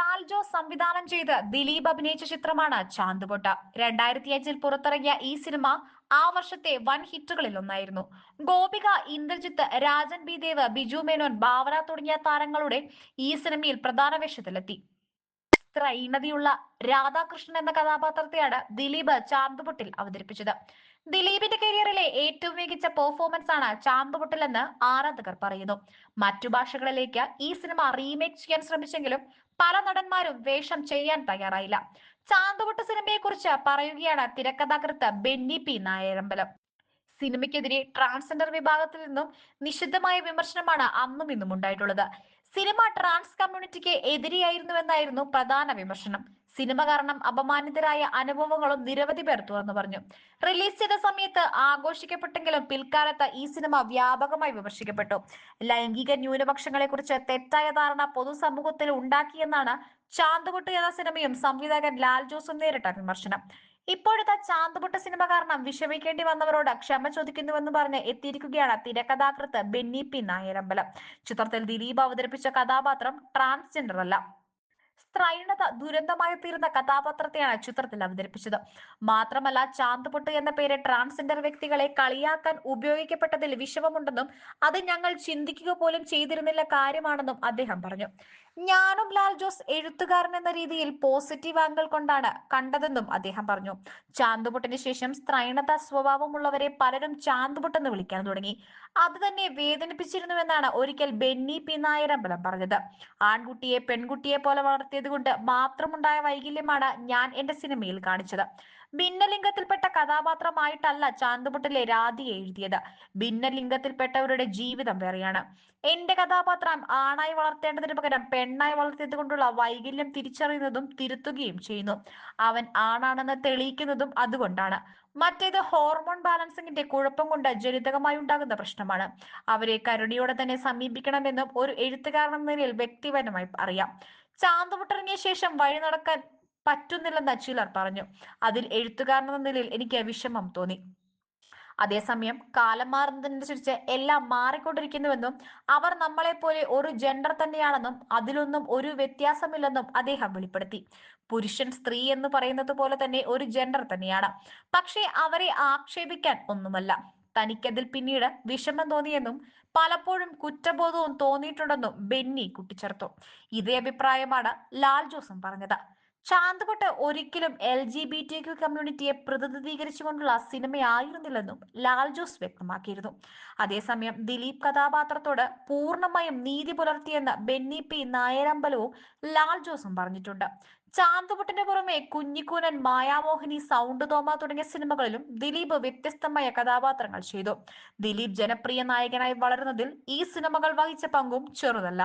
ലാൽ ജോസ് സംവിധാനം ചെയ്ത് ദിലീപ് അഭിനയിച്ച ചിത്രമാണ് ചാന്തുപൊട്ട. രണ്ടായിരത്തി അഞ്ചിൽ പുറത്തിറങ്ങിയ ഈ സിനിമ ആ വർഷത്തെ വൻ ഹിറ്റുകളിൽ ഒന്നായിരുന്നു. ഗോപിക ഇന്ദ്രജിത്ത് രാജൻ ബി ദേവ് ബിജു മേനോൻ ഭാവന തുടങ്ങിയ താരങ്ങളുടെ ഈ സിനിമയിൽ പ്രധാന വേഷത്തിലെത്തി. സ്ത്രൈണതയുള്ള രാധാകൃഷ്ണൻ എന്ന കഥാപാത്രത്തെയാണ് ദിലീപ് ചാന്തുപൊട്ടിൽ അവതരിപ്പിച്ചത്. ദിലീപിന്റെ കരിയറിലെ ഏറ്റവും മികച്ച പെർഫോമൻസ് ആണ് ചാമ്പുപൊട്ടലെന്ന് ആരാധകർ പറയുന്നു. മറ്റു ഭാഷകളിലേക്ക് ഈ സിനിമ റീമേക്ക് ചെയ്യാൻ ശ്രമിച്ചെങ്കിലും പല നടന്മാരും വേഷം ചെയ്യാൻ തയ്യാറായില്ല. ചാന്തുപൊട്ട് സിനിമയെക്കുറിച്ച് പറയുകയാണ് തിരക്കഥാകൃത്ത് ബെന്നി പി നായരമ്പലം. സിനിമയ്ക്കെതിരെ ട്രാൻസ്ജെൻഡർ വിഭാഗത്തിൽ നിന്നും നിഷിദ്ധമായ വിമർശനമാണ് അന്നും ഇന്നും ഉണ്ടായിട്ടുള്ളത്. സിനിമ ട്രാൻസ് കമ്മ്യൂണിറ്റിക്ക് എതിരെയായിരുന്നുവെന്നായിരുന്നു പ്രധാന വിമർശനം. സിനിമ കാരണം അപമാനിതരായ അനുഭവങ്ങളും നിരവധി പേർ തുറന്നു പറഞ്ഞു. റിലീസ് ചെയ്ത സമയത്ത് ആഘോഷിക്കപ്പെട്ടെങ്കിലും പിൽക്കാലത്ത് ഈ സിനിമ വ്യാപകമായി വിമർശിക്കപ്പെട്ടു. ലൈംഗിക ന്യൂനപക്ഷങ്ങളെ കുറിച്ച് തെറ്റായ ധാരണ പൊതുസമൂഹത്തിൽ ഉണ്ടാക്കിയെന്നാണ് ചാന്തുകുട്ടി എന്ന സിനിമയും സംവിധായകൻ ലാൽ ജോസും നേരിട്ട വിമർശനം. ഇപ്പോഴത്തെ ചാന്തുപുട്ട സിനിമ കാരണം വിഷമിക്കേണ്ടി വന്നവരോട് ക്ഷമ ചോദിക്കുന്നുവെന്ന് പറഞ്ഞ് എത്തിയിരിക്കുകയാണ് തിരക്കഥാകൃത്ത് ബെന്നി പി നായരമ്പലം. ചിത്രത്തിൽ ദിലീപ് അവതരിപ്പിച്ച കഥാപാത്രം ട്രാൻസ്ജെൻഡർ അല്ല. സ്ത്രൈണത ദുരന്തമായി തീരുന്ന കഥാപാത്രത്തെയാണ് ചിത്രത്തിൽ അവതരിപ്പിച്ചത്. മാത്രമല്ല ചാന്തുപൊട്ട് എന്ന പേര് ട്രാൻസ്ജെൻഡർ വ്യക്തികളെ കളിയാക്കാൻ ഉപയോഗിക്കപ്പെട്ടതിൽ വിഷമമുണ്ടെന്നും അത് ഞങ്ങൾ ചിന്തിക്കുക പോലും ചെയ്തിരുന്നില്ല കാര്യമാണെന്നും അദ്ദേഹം പറഞ്ഞു. ഞാനും ലാൽ ജോസ് എഴുത്തുകാരൻ എന്ന രീതിയിൽ പോസിറ്റീവ് ആംഗിൾ കൊണ്ടാണ് കണ്ടതെന്നും അദ്ദേഹം പറഞ്ഞു. ചാന്തുപൊട്ടിന് ശേഷം സ്ത്രൈണത സ്വഭാവമുള്ളവരെ പലരും ചാന്തുപൊട്ടെന്ന് വിളിക്കാൻ തുടങ്ങി. അത് തന്നെ വേദനിപ്പിച്ചിരുന്നുവെന്നാണ് ഒരിക്കൽ ബെന്നി പി നായരമ്പലം പറഞ്ഞത്. ആൺകുട്ടിയെ പെൺകുട്ടിയെ പോലെ വളർത്തിയത് കൊണ്ട് മാത്രമുണ്ടായ വൈകല്യമാണ് ഞാൻ എന്റെ സിനിമയിൽ കാണിച്ചത്. ഭിന്നലിംഗത്തിൽപ്പെട്ട കഥാപാത്രമായിട്ടല്ല ചാന്തുപൊട്ടിലെ രാധിയെ എഴുതിയത്. ഭിന്നലിംഗത്തിൽപ്പെട്ടവരുടെ ജീവിതം വേറെയാണ്. എന്റെ കഥാപാത്രം ആണായി വളർത്തേണ്ടതിന് പകരം പെണ്ണായി വളർത്തിയത് കൊണ്ടുള്ള വൈകല്യം തിരിച്ചറിയുന്നതും തിരുത്തുകയും ചെയ്യുന്നു. അവൻ ആണാണെന്ന് തെളിയിക്കുന്നതും അതുകൊണ്ടാണ്. മറ്റേത് ഹോർമോൺ ബാലൻസിങ്ങിന്റെ കുഴപ്പം കൊണ്ട് ജനിതകമായി ഉണ്ടാകുന്ന പ്രശ്നമാണ്. അവരെ കരുണയോടെ തന്നെ സമീപിക്കണമെന്നും ഒരു എഴുത്തുകാരൻ നിലയിൽ വ്യക്തിപരമായി അറിയാം. ചാന്തുപൊട്ടിറങ്ങിയ ശേഷം വഴി നടക്കാൻ പറ്റുന്നില്ലെന്ന് ചിലർ പറഞ്ഞു. അതിൽ എഴുത്തുകാരൻ എന്ന നിലയിൽ എനിക്ക് വിഷമം തോന്നി. അതേസമയം കാലം മാറുന്നതിനനുസരിച്ച് എല്ലാം മാറിക്കൊണ്ടിരിക്കുന്നുവെന്നും അവർ നമ്മളെ പോലെ ഒരു ജെൻഡർ തന്നെയാണെന്നും അതിലൊന്നും ഒരു വ്യത്യാസമില്ലെന്നും അദ്ദേഹം വെളിപ്പെടുത്തി. പുരുഷൻ സ്ത്രീ എന്ന് പറയുന്നത് പോലെ തന്നെ ഒരു ജെൻഡർ തന്നെയാണ്. പക്ഷേ അവരെ ആക്ഷേപിക്കാൻ ഒന്നുമല്ല. തനിക്കതിൽ പിന്നീട് വിഷമം തോന്നിയെന്നും പലപ്പോഴും കുറ്റബോധവും തോന്നിയിട്ടുണ്ടെന്നും ബെന്നി കൂട്ടിച്ചേർത്തു. ഇതേ അഭിപ്രായമാണ് ലാൽ ജോസും പറഞ്ഞത്. ചാന്തുപൊട്ട് ഒരിക്കലും L G B T Q കമ്മ്യൂണിറ്റിയെ പ്രതിനിധീകരിച്ചുകൊണ്ടുള്ള സിനിമയായിരുന്നില്ലെന്നും ലാൽ ജോസ് വ്യക്തമാക്കിയിരുന്നു. അതേസമയം ദിലീപ് കഥാപാത്രത്തോട് പൂർണമായും നീതി പുലർത്തിയെന്ന് ബെന്നി പി നായരമ്പലവും ലാൽ ജോസും പറഞ്ഞിട്ടുണ്ട്. ചാന്തുപുട്ടിന് പുറമെ കുഞ്ഞിക്കൂനൻ മായാമോഹിനി സൗണ്ട് തോമ തുടങ്ങിയ സിനിമകളിലും ദിലീപ് വ്യത്യസ്തമായ കഥാപാത്രങ്ങൾ ചെയ്തു. ദിലീപ് ജനപ്രിയ നായകനായി വളരുന്നതിൽ ഈ സിനിമകൾ വഹിച്ച പങ്കും ചെറുതല്ല.